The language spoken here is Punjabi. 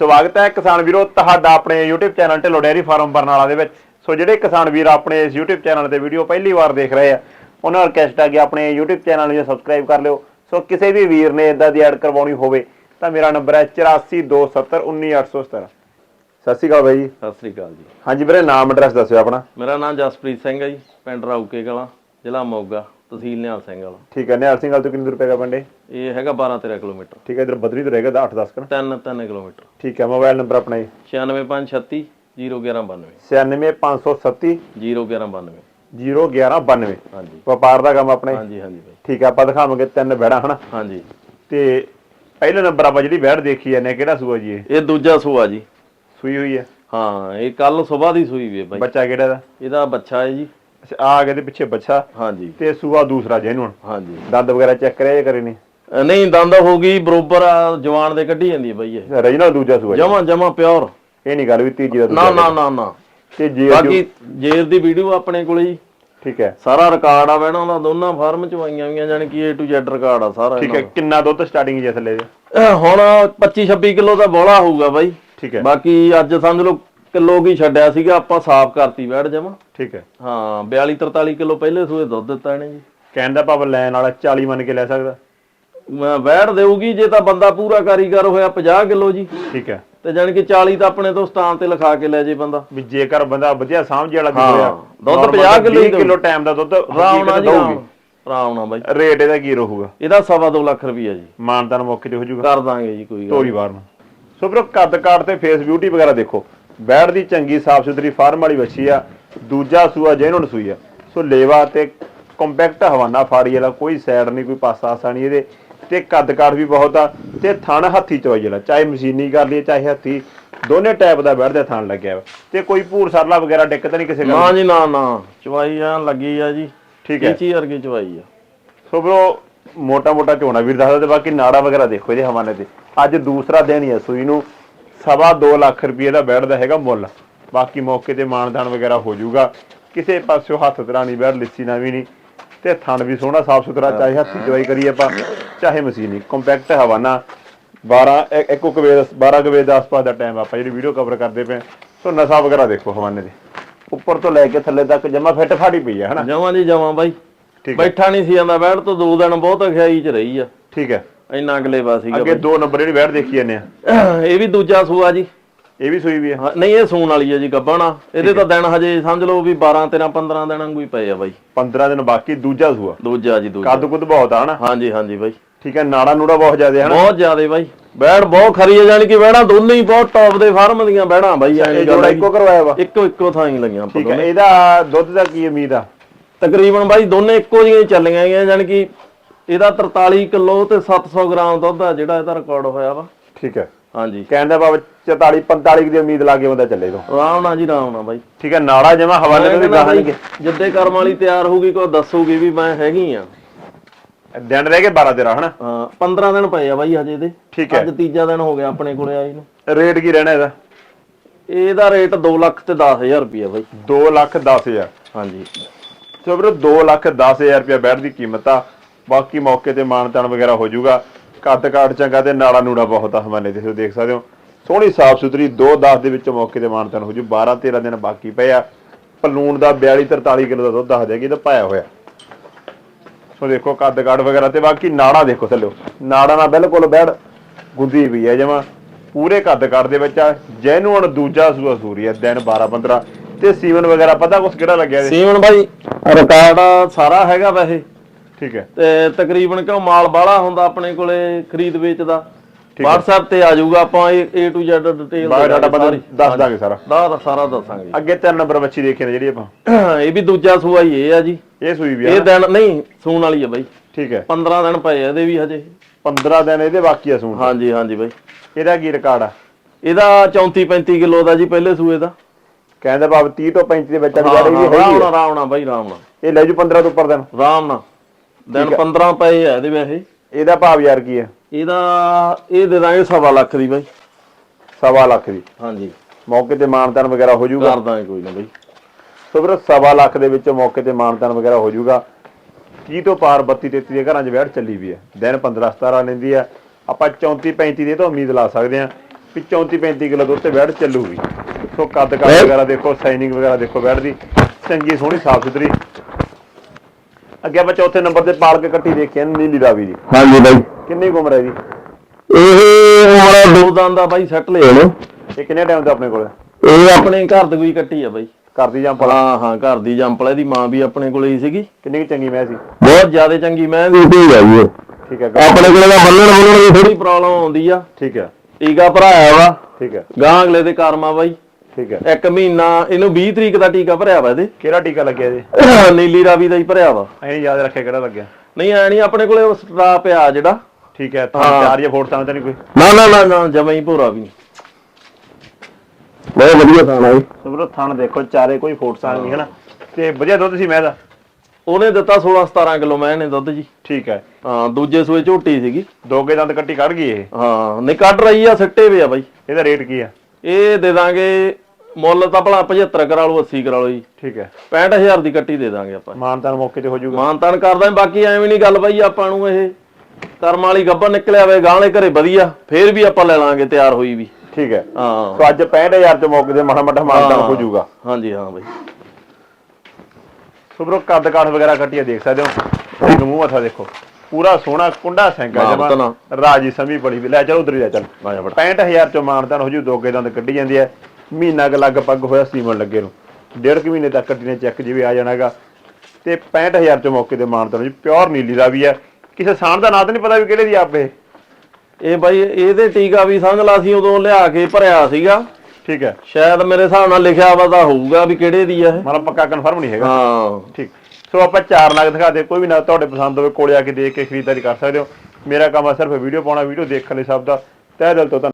ਸਵਾਗਤ ਹੈ ਕਿਸਾਨ ਵੀਰੋ ਤੁਹਾਡਾ ਆਪਣੇ YouTube channel Dhillon dairy farm Barnala ਦੇ ਵਿੱਚ। ਸੋ ਜਿਹੜੇ ਕਿਸਾਨ ਵੀਰ ਆਪਣੇ ਇਸ YouTube ਚੈਨਲ ਤੇ ਵੀਡੀਓ ਪਹਿਲੀ ਵਾਰ ਦੇਖ ਰਹੇ ਆ ਉਹਨਾਂ ਨੂੰ ਰਿਕਵੈਸਟ ਹੈ ਕਿ ਆਪਣੇ YouTube ਚੈਨਲ ਨੂੰ ਸਬਸਕ੍ਰਾਈਬ ਕਰ ਲਿਓ। ਸੋ ਕਿਸੇ ਵੀ ਵੀਰ ਨੇ ਇਦਾਂ ਦੀ ਐਡ ਕਰਵਾਉਣੀ ਹੋਵੇ ਤਾਂ ਮੇਰਾ ਨੰਬਰ ਹੈ 8427191817 ਸਤਿ ਸ਼੍ਰੀ ਅਕਾਲ ਬਾਈ ਜੀ। ਸਤਿ ਸ੍ਰੀ ਅਕਾਲ ਜੀ। ਹਾਂਜੀ ਵੀਰੇ ਨਾਮ ਐਡਰੈਸ ਦੱਸਿਓ ਆਪਣਾ। ਮੇਰਾ ਨਾਮ ਜਸਪ੍ਰੀਤ ਸਿੰਘ ਹੈ ਜੀ ਪਿੰਡ ਰਾਊਕੇ ਕਲਾਂ ਜ਼ਿਲ੍ਹਾ ਮੋਗਾ। ਤਹਿਸੀਲ ਨਿਹਾਲ ਸਿੰਘ ਵਾਲਾ। ਠੀਕ ਹੈ ਨਿਹਾਲ ਸਿੰਘ ਵਾਲ ਤੋਂ ਕਿੰਨੀ ਦੂਰ ਪੈਗਾ ਪਿੰਡੇ ਇਹ ਹੈਗਾ 12 13 ਕਿਲੋਮੀਟਰ। ਠੀਕ ਹੈ ਇਧਰ ਬਦਰੀ ਤੋਂ ਰਹੇਗਾ 8 10 ਕਨ 3 3 ਕਿਲੋਮੀਟਰ। ਠੀਕ ਹੈ ਮੋਬਾਈਲ ਨੰਬਰ ਆਪਣਾ ਜੀ। 96536 0192 96537 0192 01192 ਹਾਂਜੀ। ਵਪਾਰ ਦਾ ਕੰਮ ਆਪਣੇ? ਹਾਂਜੀ ਹਾਂਜੀ ਬਾਈ। ਠੀਕ ਹੈ ਆਪਾਂ ਦਿਖਾਵਾਂਗੇ ਤਿੰਨ ਬੈੜਾ ਹਨਾ? ਹਾਂਜੀ। ਤੇ ਪਹਿਲੇ ਨੰਬਰ ਆਪਾਂ ਜਿਹੜੀ ਬੈੜ ਦੇਖੀ ਜਾਂਦੇ ਕਿਹੜਾ ਸੂਆ ਜੀ ਇਹ? ਇਹ ਦੂਜਾ ਸੂਆ ਜੀ। ਸੂਈ ਹੋਈ ਹੈ। ਹਾਂ ਇਹ ਕੱਲ ਸਵੇਰ ਦੀ ਸੂਈ ਵੀ ਹੈ ਬਾਈ। ਬੱਚਾ ਕਿਹੜਾ ਦਾ ਇਹਦਾ ਬੱਚਾ ਹੈ ਜੀ। ਆ ਗਿਆ ਤੇ ਪਿੱਛੇ ਬੱਚਾ। ਹਾਂਜੀ। ਤੇ ਸੂਆ ਦੂਸਰਾ ਜੈਨੂਨ ਹਾਂਜੀ। ਦੰਦ ਵਗੈਰਾ ਚੈੱਕ ਕਰਿਆ ਜੇ ਕਰੇ ਅ, ਨਹੀਂ ਦੰਦ ਹੋ ਗਈ ਬਰੋਬਰ ਆ, ਜਵਾਨ ਦੇ ਕੱਢੀ ਜਾਂਦੀ ਹੈ ਬਾਈ ਇਹ। ਰੀਜਨਲ ਦੂਜਾ ਸੂਆ ਜੀ। ਜਮਾ ਜਮਾ ਪਿਓਰ। ਇਹ ਨਹੀਂ ਗੱਲ ਵੀ ਤੀਜੀ ਦਾ ਨਾ ਦੂਜਾ ਨਾ ਨਾ ਨਾ। ਤੇ ਜੇ ਬਾਕੀ ਜੇਰ ਦੀ ਵੀਡੀਓ ਆਪਣੇ ਕੋਲੇ ਜੀ। ਠੀਕ ਹੈ। ਸਾਰਾ ਰਿਕਾਰਡ ਆ ਬਹਿਣਾ ਦਾ ਦੋਨਾਂ ਫਾਰਮ ਚ ਆਈਆਂ ਹੋਈਆਂ ਜਾਨੀ ਕਿ A to Z ਰਿਕਾਰਡ ਆ ਸਾਰਾ ਠੀਕ ਹੈ ਕਿੰਨਾ ਦੁੱਧ ਸਟਾਰਟਿੰਗ ਜੇ ਥੱਲੇ? ਦੇ ਇਹਨਾਂ ਦਾ। ਹੁਣ 25 26 ਕਿਲੋ ਦਾ ਬੋਲਾ ਹੋਊਗਾ ਬਾਈ। ਠੀਕ ਹੈ। ਬਾਕੀ ਅੱਜ ਸਮਝ ਲਓ ਕਿਲੋ ਕੀ ਛੱਡਿਆ ਸੀਗਾ ਆਪਾਂ ਸਾਫ਼ ਕਰਤੀ ਬੈੜ ਜਮਾ ਠੀਕ ਹੈ। ਹਾਂ 42 43 ਕਿਲੋ ਪਹਿਲੇ ਸੂਏ ਦੁੱਧ ਦਿੱਤਾ ਇਹਨੇ ਜੀ। ਕਹਿਣ ਦਾ ਭਾਵ ਲੈਣ ਵਾਲਾ 40 ਮੰਨ ਕੇ ਲੈ ਸਕਦਾ। ਮੈਂ ਬੈੜ ਦੇਊਗੀ ਜੇ ਤਾਂ ਬੰਦਾ ਪੂਰਾ ਕਾਰੀਗਰ ਹੋਇਆ 50 ਕਿਲੋ ਜੀ। ਠੀਕ ਹੈ। ਤੇ ਜਾਨੀ ਕਿ 40 ਤਾਂ ਆਪਣੇ ਤੋਂ ਸਟਾਂ ਤੇ ਲਿਖਾ ਕੇ ਲੈ ਜੇ ਬੰਦਾ। ਵੀ ਜੇਕਰ ਬੰਦਾ ਵਧੀਆ ਸਮਝ ਵਾਲਾ ਹਾਂ, ਦਿਖ ਰਿਹਾ ਦੁੱਧ 50 ਕਿਲੋ ਹੀ ਕਿਲੋ ਟਾਈਮ ਦਾ ਦੁੱਧ ਹਕੀਕਤ ਜੀ ਦਊਗੀ। ਰਾਵਣਾ ਬਾਈ। ਰੇਟ ਇਹਦਾ ਕੀ ਰਹੂਗਾ? ਇਹਦਾ ਸਵਾ ਦੋ ਲੱਖ ਰੁਪਈਆ ਜੀ। ਮਾਨਤਾਨ ਮੌਕੇ ਤੇ ਹੋ ਜਾਊਗਾ। ਕਰ ਦਾਂਗੇ ਜੀ ਕੋਈ ਗੱਲ ਤੋਰੀ ਵਾਰ ਨੂੰ। ਸੋ ਵੀਰੋ ਕੱਦ ਕਾਟ ਤੇ ਫੇਸ ਬਿਊਟੀ ਵਗੈਰਾ ਦੇਖੋ। ਬੈੜ ਦੀ ਚੰਗੀ ਸਾਫ਼ ਸੁਥਰੀ ਫਾਰਮ ਵਾਲੀ ਵੱਛੀ ਆ ਦੂਜਾ ਸੂਆ ਜੈਨੂਨ ਸੂਈ ਆ। ਸੋ ਲੇਵਾ ਤੇ ਕੰਪੈਕਟ ਹਵਾਨਾ ਫਾੜੀ ਵਾਲਾ ਕੋਈ ਸਾਈਡ ਨਹੀਂ ਕੋਈ ਪਾਸਾ ਆਸਾ ਨਹੀਂ ਇਹਦੇ। ਤੇ ਕੱਦ ਕਾਟ ਵੀ ਬਹੁਤ ਆ ਤੇ ਥਣ ਹੱਥੀ ਚੋਈ ਜਿਹੜਾ ਚਾਹੇ ਮਸ਼ੀਨੀ ਕਰ ਲਈਏ ਚਾਹੇ ਹੱਥੀ ਦੋਨੇ ਟਾਈਪ ਦਾ ਬੈੜ ਦੇ ਥਣ ਲੱਗਿਆ ਵਾ। ਤੇ ਕੋਈ ਭੂਰ ਸਰਲਾ ਵਗੈਰਾ ਦਿੱਕਤ ਨਹੀਂ ਕਿਸੇ ਗੱਲ ਨਾ ਜੀ ਨਾ ਨਾ। ਚਵਾਈ ਆ ਲੱਗੀ ਆ ਜੀ। ਠੀਕ ਹੈ। ਚੀਚੀ ਵਰਗੀ ਚਵਾਈ ਆ। ਸੋ ਵੀਰੋ ਮੋਟਾ ਮੋਟਾ ਝੋਣਾ ਵੀਰ ਦੱਸਦਾ ਤੇ ਬਾਕੀ ਨਾੜਾ ਵਗੈਰਾ ਦੇਖੋ ਇਹਦੇ ਹਵਾਨੇ ਤੇ। ਅੱਜ ਦੂਸਰਾ ਦਿਨ ਹੀ ਹੈ ਸੂਈ ਨੂੰ। ਸਵਾ 2 ਲੱਖ ਰੁਪਏ ਦਾ ਬੈਠਦਾ ਹੈਗਾ ਮੁੱਲ। ਬਾਕੀ ਮੌਕੇ ਤੇ ਮਾਨਦਾਨ ਵਗੈਰਾ ਹੋ ਜਾਊਗਾ। ਕਿਸੇ ਪਾਸਿਓਂ ਹੱਥ ਤਰਾ ਨਹੀਂ ਬੈਠ ਲਿੱਸੀ ਨਾ ਵੀ ਨਹੀਂ। ਤੇ ਥਣ ਵੀ ਸੋਹਣਾ ਸਾਫ਼ ਸੁਥਰਾ ਚਾਹੇ ਹੱਥੀ ਚਵਾਈ ਕਰੀਏ ਆਪਾਂ ਚਾਹੇ ਮਸ਼ੀਨੀ। ਕੰਪੈਕਟ ਹਵਾਨਾ 12 ਇੱਕ ਕੁ ਵਜੇ 12 ਕੁ ਵਜੇ ਦਾ ਆਸ-ਪਾਸ ਦਾ ਟਾਈਮ ਆਪਾਂ ਜਿਹੜੀ ਵੀਡੀਓ ਕਵਰ ਕਰਦੇ ਪਏ। ਸੋ ਨਸ਼ਾ ਵਗੈਰਾ ਦੇਖੋ ਹਵਾਨੇ ਦੇ। ਉੱਪਰ ਤੋਂ ਲੈ ਕੇ ਥੱਲੇ ਤੱਕ ਜਮਾ ਫਿੱਟ ਫਾੜੀ ਪਈ ਹੈ ਹਨਾ? ਜਮਾਂ ਜੀ ਜਮਾਂ ਬਾਈ। ਠੀਕ ਹੈ। ਬੈਠਾ ਨਹੀਂ ਸੀ ਜਾਂਦਾ ਬੈਠ ਤੋਂ ਦੋ ਦਿਨ ਬਹੁਤ ਅਖਿਆਈ ਚ ਰਹੀ ਆ। ਠੀਕ ਹੈ। ਇੰਨਾ ਅਗਲੇ ਪਾ ਸੀਗਾ ਅੱਗੇ ਦੋ ਨੰਬਰ ਜਿਹੜੀ ਬੈਠ ਦੇਖੀ ਜਾਂਦੇ ਆ। ਇਹ ਵੀ ਦੂਜਾ ਸੂਆ ਜੀ। ਇਹ ਵੀ ਸੂਈ ਵੀ ਹੈ ਹਾਂ, ਨਹੀਂ ਇਹ ਸੂਣ ਵਾਲੀ ਆ ਜੀ ਗੱਬਣਾ। ਇਹਦੇ ਤਾਂ ਦਿਨ ਹਜੇ ਸਮਝ ਲਓ ਵੀ 12 13 15 ਦਿਨ ਹੀ ਪਏ ਆ ਬਾਈ। 15 ਦਿਨ ਬਾਕੀ ਦੂਜਾ ਸੂਆ। ਦੂਜਾ ਜੀ ਦੂਜਾ। ਕੱਦ ਕੁੱਦ ਬਹੁਤ ਆ ਹਨਾ? ਹਾਂਜੀ ਹਾਂਜੀ ਬਾਈ। ਠੀਕ ਹੈ ਨਾੜਾ ਨੂੜਾ ਬਹੁਤ ਜ਼ਿਆਦਾ ਹਨਾ? ਬਹੁਤ ਜ਼ਿਆਦੇ ਬਾਈ। ਬੈੜ ਬਹੁਤ ਖਰੀ ਆ ਜਾਨੀ ਕਿ ਬੈੜਾਂ ਦੋਨੇ ਹੀ ਬਹੁਤ ਟੌਪ ਦੇ ਫਾਰਮ ਦੀਆਂ ਬੈੜਾਂ ਬਾਈ ਐਂ ਇਹ ਨੀ ਜੋੜਾ ਇੱਕੋ ਕਰਵਾਇਆ ਵਾ? ਇੱਕੋ ਇੱਕੋ ਥਾਂ ਹੀ ਲਈਆਂ ਆਪਾਂ ਠੀਕ ਹੈ ਦੋਨੇ। ਇਹਦਾ ਦੁੱਧ ਦਾ ਕੀ ਉਮੀਦ ਆ? ਤਕਰੀਬਨ ਬਾਈ ਦੋਨੇ ਇੱਕੋ ਜਿਹੀਆਂ ਹੀ ਚੱਲੀਆਂ ਗਈਆਂ ਜਾਨੀ ਕਿ ਇਹਦਾ 43 ਕਿਲੋ ਤੇ 700 ਗ੍ਰਾਮ ਦੁੱਧ ਆ ਜਿਹੜਾ ਇਹਦਾ ਰਿਕਾਰਡ ਹੋਇਆ ਵਾ। ਠੀਕ ਹੈ। ਹਾਂਜੀ। ਕਹਿੰਦਾ ਬਾਬਾ 44 45 ਦੀ ਉਮੀਦ ਲਾ ਕੇ ਬੰਦਾ ਚੱਲੇ ਤੋਂ ਆਰਾਮ ਨਾਲ ਜੀ ਆਰਾਮ ਨਾਲ ਬਾਈ। ਠੀਕ ਹੈ ਨਾੜਾ ਜਮਾ ਹਵਾਲੇ ਤੋਂ ਵੀ ਗਾਹਣਗੇ ਜਿੱਦੇ ਕਰਮ ਵਾਲੀ ਤਿਆਰ ਹੋਊਗੀ ਕੋਈ ਦੱਸੂਗੀ ਵੀ ਮੈਂ ਹੈਗੀ ਆ। ਦਿਨ ਰਹਿ ਗਏ 12 13 ਹਨਾ? ਹਾਂ 15 ਦਿਨ ਪਏ ਆ ਬਾਈ ਹਜੇ ਇਹਦੇ। ਠੀਕ ਹੈ। ਅੱਜ ਤੀਜਾ ਦਿਨ ਹੋ ਗਿਆ ਆਪਣੇ ਕੋਲੇ ਆਈ ਨੂੰ। ਰੇਟ ਕੀ ਰਹਿਣਾ ਇਹਦਾ? ਇਹਦਾ ਰੇਟ 2 ਲੱਖ ਤੇ 10000 ਰੁਪਏ ਬਾਈ। 2 ਲੱਖ 10000 ਹਾਂਜੀ। ਸੋ ਵੀਰੋ 2 ਲੱਖ 10000 ਰੁਪਏ ਬੈਠ ਦੀ ਕੀਮਤ ਆ। ਬਾਕੀ ਮੌਕੇ ਤੇ ਮਾਨਤਾਨ ਵਗੈਰਾ ਹੋ ਜਾਊਗਾ। ਕੱਦ ਕਾਟ ਚੰਗਾ ਤੇ ਨਾੜਾ ਨੂੜਾ ਬਹੁਤ ਆ ਹਵਾਲੇ ਤੇ ਤੁਸੀਂ ਦੇਖ ਸਕਦੇ ਹੋ। ਸੋਹਣੀ ਸਾਫ਼ ਸੁਥਰੀ 2 10 ਦੇ ਵਿੱਚ ਮੌਕੇ ਤੇ ਮਾਨਤਾਨ ਹੋ ਜੂ। 12 13 ਦਿਨ ਬਾਕੀ ਪਏ ਆ। ਪਲੂਣ ਦਾ 42 43 ਕਿਲੋ ਦਾ ਦੁੱਧ ਦੱਸ ਦਿਆਂਗੇ ਇਹਦਾ ਪਾਇਆ ਹੋਇਆ। ਸੋ ਦੇਖੋ ਕੱਦ ਕਾਟ ਵਗੈਰਾ ਤੇ ਬਾਕੀ ਨਾੜਾ ਦੇਖੋ ਥੱਲੇ। ਨਾੜਾ ਨਾਲ ਬਿਲਕੁਲ ਬੈੜ ਗੁੰਦੀ ਵੀ ਹੈ ਜਮਾ। ਪੂਰੇ ਕੱਦ ਕਾਟ ਦੇ ਵਿੱਚ ਆ। ਜੈਨੂਨ ਦੂਜਾ ਸੂਆ ਸੂਰੀ ਹੈ ਦਿਨ 12 15 ਤੇ ਸੀਵਨ ਵਗੈਰਾ ਪਤਾ ਕੁਛ ਕਿਹੜਾ ਲੱਗਿਆ? ਸੀਮਨ ਬਾਈ ਰਿਕਾਰਡ ਸਾਰਾ ਹੈਗਾ ਵੈਸੇ। ਠੀਕ ਹੈ। ਤੇ ਤਕਰੀਬਨ ਕਿਉਂ ਮਾਲ ਬਾਹਲਾ ਹੁੰਦਾ ਆਪਣੇ ਕੋਲੇ ਖਰੀਦ ਵੇਚ ਦਾ WhatsApp ਤੇ ਆ ਜਾਊਗਾ ਆਪਾਂ ਇਹ A to Z detail biodata ਬੰਦਾ ਦੱਸ ਦਾਂਗੇ ਸਾਰਾ। ਦਾ ਸਾਰਾ ਦੱਸਾਂਗੇ ਅੱਗੇ ਤਿੰਨ ਨੰਬਰ ਬੱਚੀ ਦੇਖੀ ਨੇ ਜਿਹੜੀ ਆਪਾਂ। ਇਹ ਵੀ ਦੂਜਾ ਸੂਆ ਹੀ ਇਹ ਆ ਜੀ। ਇਹ ਸੂਈ ਵੀ ਆ ਇਹ ਦਿਨ ਨਹੀਂ ਸੂਣ ਵਾਲੀ ਆ ਬਾਈ। ਠੀਕ ਹੈ। 15 ਦਿਨ ਪਏ ਆ ਇਹਦੇ ਵੀ ਹਜੇ। 15 ਦਿਨ ਇਹਦੇ ਬਾਕੀ ਆ ਸੂਣ। ਹਾਂਜੀ ਹਾਂਜੀ ਬਾਈ। ਇਹਦਾ ਕੀ ਰਿਕਾਰਡ ਆ? ਇਹਦਾ 34 35 ਕਿਲੋ ਦਾ ਜੀ ਪਹਿਲੇ ਸੂਏ ਦਾ। ਕਹਿੰਦਾ ਬਾਬ 30 ਤੋਂ 35 ਦੇ ਹਾਂ, ਗੱਲ ਵੀ ਆਰਾਮ ਨਾਲ ਆ। ਆਰਾਮ ਨਾਲ ਬਾਈ ਨਾਲ। ਇਹ ਲੈ ਜੂ 15 ਤੋਂ ਉੱਪਰ ਦਿਨ। ਆਰਾਮ ਨਾਲ। ਦਿਨ 15 ਪਏ ਆ ਇਹਦੇ ਵੈਸੇ ਇਹਦਾ ਭਾਵ ਯਾਰ ਕੀ ਆ? ਇਹਦਾ ਇਹ ਦੇ ਦਾਂਗੇ ਸਵਾ ਲੱਖ ਦੀ ਬਾਈ। ਸਵਾ ਲੱਖ ਦੀ। ਹਾਂਜੀ। ਮੌਕੇ ਤੇ ਮਾਨਤਾਨ ਵਗੈਰਾ ਹੋ ਜਾਊਗਾ? ਕਰ ਦਾਂਗੇ ਕੋਈ ਨਾ ਬਾਈ। ਸੋ ਵੀਰੋ ਸਵਾ ਲੱਖ ਦੇ ਵਿੱਚ ਮੌਕੇ ਤੇ ਮਾਨਤਾਨ ਵਗੈਰਾ ਹੋ ਜਾਊਗਾ। 30 ਤੋਂ ਪਾਰ 32 33 ਦੇ ਘਰਾਂ 'ਚ ਬੈਠ ਚੱਲੀ ਵੀ ਹੈ ਦਿਨ 15 17 ਲੈਂਦੀ ਆ। ਆਪਾਂ 34 35 ਦੇ ਤਾਂ ਉਮੀਦ ਲਾ ਸਕਦੇ ਆ ਵੀ 34 35 ਕਿਲੋ ਦੁੱਧ ਤੇ ਬੈੜ ਚੱਲੂਗੀ। ਸੋ ਕੱਦ ਕੱਦ ਵਗੈਰਾ ਦੇਖੋ ਸਾਈਨਿੰਗ ਵਗੈਰਾ ਦੇਖੋ ਬੈੜ ਦੀ। ਚੰਗੀ ਸੋਹਣੀ ਸਾਫ਼ ਸੁਥਰੀ ਅੱਗੇ ਆਪਾਂ ਚੌਥੇ ਨੰਬਰ ਤੇ ਪਾਲ ਕੇ ਕੱਟੀ ਦੇਖਿਆ ਨੀਲੀ ਰਾਵੀ ਦੀ। ਹਾਂਜੀ ਬਾਈ। ਕਿੰਨੀ ਕੁ ਉਮਰ ਹੈ ਜੀ ਇਹ ਉਮਰ ਦੋ ਦੰਦ ਦਾ ਬਾਈ ਸੈੱਟ ਲੈ ਲਓ। ਇਹ ਕਿੰਨੇ ਟਾਈਮ ਤੋਂ ਆਪਣੇ ਕੋਲ? ਇਹ ਆਪਣੇ ਘਰ ਦੀ ਕੋਈ ਕੱਟੀ ਆ ਬਾਈ। ਕਰਦੀ ਜਾਂ ਪਲਾ? ਹਾਂ ਹਾਂ ਘਰ ਦੀ ਜੰਪਲ ਇਹਦੀ ਮਾਂ ਵੀ ਆਪਣੇ ਕੋਲੇ ਹੀ ਸੀਗੀ। ਕਿੰਨੀ ਕੁ ਚੰਗੀ ਮੈਂ ਸੀ? ਬਹੁਤ ਜ਼ਿਆਦਾ ਚੰਗੀ ਮੈਂ ਵੀ ਠੀਕ ਹੈ ਜੀ ਠੀਕ ਹੈ ਆਪਣੇ ਕੋਲ ਦਾ ਬੰਨਣ ਬੰਨਣ ਦੀ ਥੋੜੀ ਪ੍ਰੋਬਲਮ ਆਉਂਦੀ ਆ। ਠੀਕ ਹੈ। ਟੀਕਾ ਭਰਾਇਆ ਵਾ। ਠੀਕ ਹੈ। ਗਾਂ ਅਗਲੇ ਦੇ ਕਰਮਾ ਬਾਈ। ਠੀਕ ਹੈ। ਇੱਕ ਮਹੀਨਾ ਇਹਨੂੰ 20 ਤਰੀਕ ਦਾ ਟੀਕਾ ਭਰਿਆ ਵਾ ਇਹਦੇ। ਕਿਹੜਾ ਟੀਕਾ ਲੱਗਿਆ ਜੀ ਨੀਲੀ ਰਾਵੀ ਦਾ ਹੀ ਭਰਿਆ ਵਾ। ਐਂ ਯਾਦ ਰੱਖਿਆ ਕਿਹੜਾ ਲੱਗਿਆ। ਨਹੀਂ ਐ ਨਹੀਂ ਆਪਣੇ ਕੋਲੇ ਉਹ ਸਟਰਾ ਪਿਆ ਜਿਹੜਾ। ਠੀਕ ਹੈ ਤਾਂ ਹਾਂ। ਚਾਰ ਜਾਂ ਫੋਟ ਤਾਂ ਨਹੀਂ ਕੋਈ। ਨਾ ਨਾ ਨਾ ਨਾ ਜਮਾ ਹੀ ਭੋਰਾ ਵੀ। ਨਹੀਂ ਬਹੁਤ ਵਧੀਆ ਖਾਣਾ ਜੀ। ਸੁਬਰੋ ਥਣ ਦੇਖੋ ਚਾਰੇ ਕੋਈ ਫੋਟ ਤਾਂ ਨਹੀਂ ਹੈ ਨਾ। ਤੇ ਵਧੀਆ ਦੁੱਧ ਸੀ ਮੈਂ ਦਾ? ਉਹਨੇ ਦਿੱਤਾ 16 17 ਕਿਲੋ ਮੈਂ ਨੇ ਦੁੱਧ ਜੀ। ਠੀਕ ਹੈ। ਹਾਂ ਦੂਜੇ ਸੂਏ ਝੋਟੀ ਸੀਗੀ। ਦੋਗੇ ਦੰਦ ਕੱਟੀ ਕੱਢ ਗਈ ਇਹ? ਹਾਂ ਨਹੀਂ ਕੱਢ ਰਹੀ ਆ ਸਿੱਟੇ ਵੇ ਆ ਬਾਈ। ਇਹਦਾ ਰੇਟ ਕੀ ਆ? ਇਹ ਦੇ ਦਾਂਗੇ ਮੁੱਲ ਤਾਂ ਭਲਾ 75 ਕਰਾ ਲਓ 80 ਕਰਾ ਲਓ ਜੀ। ਠੀਕ ਹੈ। 65000 ਦੀ ਕੱਟੀ ਦੇ ਦਾਂਗੇ ਆਪਾਂ। ਮਾਨਤਾਨ ਮੌਕੇ ਤੇ ਹੋ ਜਾਊਗਾ। ਮਾਨਤਾਨ ਕਰਦਾ ਬਾਕੀ ਐਵੇਂ ਨਹੀਂ ਗੱਲ ਬਾਈ ਆਪਾਂ ਨੂੰ ਇਹ ਕਰਮ ਵਾਲੀ ਗੱਬਰ ਨਿਕਲਿਆ ਵੇ ਗਾਂਲੇ ਘਰੇ ਵਧੀਆ ਫੇਰ ਵੀ ਆਪਾਂ ਲੈ ਲਾਂਗੇ ਤਿਆਰ ਹੋਈ ਵੀ। ਠੀਕ ਹੈ। ਹਾਂ। ਸੋ ਅੱਜ 65000 ਤੇ ਮੌਕੇ ਤੇ ਮਾੜਾ ਮਾੜਾ ਮਾਨਤਾਨ ਹੋ ਜਾਊਗਾ। ਹਾਂਜੀ ਹਾਂ ਬਾਈ। ਸੁਬਰੋ ਕੱਦ ਕਾਠ ਵਗੈਰਾ ਕੱਟੀਆ ਦੇਖ ਸਕਦੇ ਹੋ। ਇਹ ਮੂੰਹ ਮੱਥਾ ਦੇਖੋ। ਪੂਰਾ ਸੋਹਣਾ ਕੁੰਡਾ ਹਾਂ, ਜਮਾ। ਰਾਜੀ ਸਮੀ ਬੜੀ ਵੀ ਲੈ ਚਲੋ ਉਧਰ ਹੀ ਲੈ ਚੱਲ। ਆ ਜਾ ਬੜਾ 65000 ਚੋਂ ਮਾਨਤਾਨ ਹੋ ਜੂ ਦੋਗੇ ਦੰਦ ਕੱਢੀ ਜਾਂਦੀ ਹੈ। ਮਹੀਨਾ ਕੁ ਲਗਭਗ ਹੋਇਆ ਸੀਮਨ ਲੱਗੇ ਨੂੰ। ਡੇਢ ਕੁ ਮਹੀਨੇ ਤੱਕ ਕੱਟੀ ਨੇ ਚੈੱਕ ਜਿਵੇਂ ਆ ਜਾਣਾਗਾ ਤੇ 65000 ਚੋਂ ਮੌਕੇ ਤੇ ਮਾਨਤਾਨ ਹੋ ਜੂ ਪਿਓਰ ਨੀਲੀ ਦਾ ਵੀ ਹੈ। ਕਿਸੇ ਸਾਨ ਦਾ ਨਾਂ ਤਾਂ ਨਹੀਂ ਪਤਾ ਵੀ ਕਿਹੜੇ ਦੀ ਆਪੇ ਇਹ। ਬਾਈ ਇਹਦੇ ਟੀਕਾ ਵੀ ਸਮਝ ਲਾ ਸੀ ਉਦੋਂ ਲਿਆ ਕੇ ਭਰਿਆ ਸੀਗਾ। ਠੀਕ ਹੈ। ਸ਼ਾਇਦ ਮੇਰੇ ਹਿਸਾਬ ਨਾਲ ਲਿਖਿਆ ਵਾ ਤਾਂ ਹੋਊਗਾ ਵੀ ਕਿਹੜੇ ਦੀ ਆ ਇਹ। ਮਤਲਬ ਪੱਕਾ ਕਨਫਰਮ ਨਹੀਂ ਹੈਗਾ। ਹਾਂ। ਠੀਕ। ਸੋ ਆਪਾਂ ਚਾਰ ਨਗ ਦਿਖਾ ਦੇ। ਕੋਈ ਵੀ ਨਾ ਤੁਹਾਡੇ ਪਸੰਦ ਹੋਵੇ ਕੋਲੇ ਆ ਕੇ ਦੇਖ ਕੇ ਖਰੀਦਦਾਰੀ ਕਰ ਸਕਦੇ ਹੋ। ਮੇਰਾ ਕੰਮ ਆ ਸਿਰਫ ਵੀਡੀਓ ਪਾਉਣਾ ਵੀਡੀਓ ਦੇਖਣ ਲਈ ਸਭ ਦਾ। ਤਹਿ ਦਿਲ ਤੋਂ ਧੰਨ-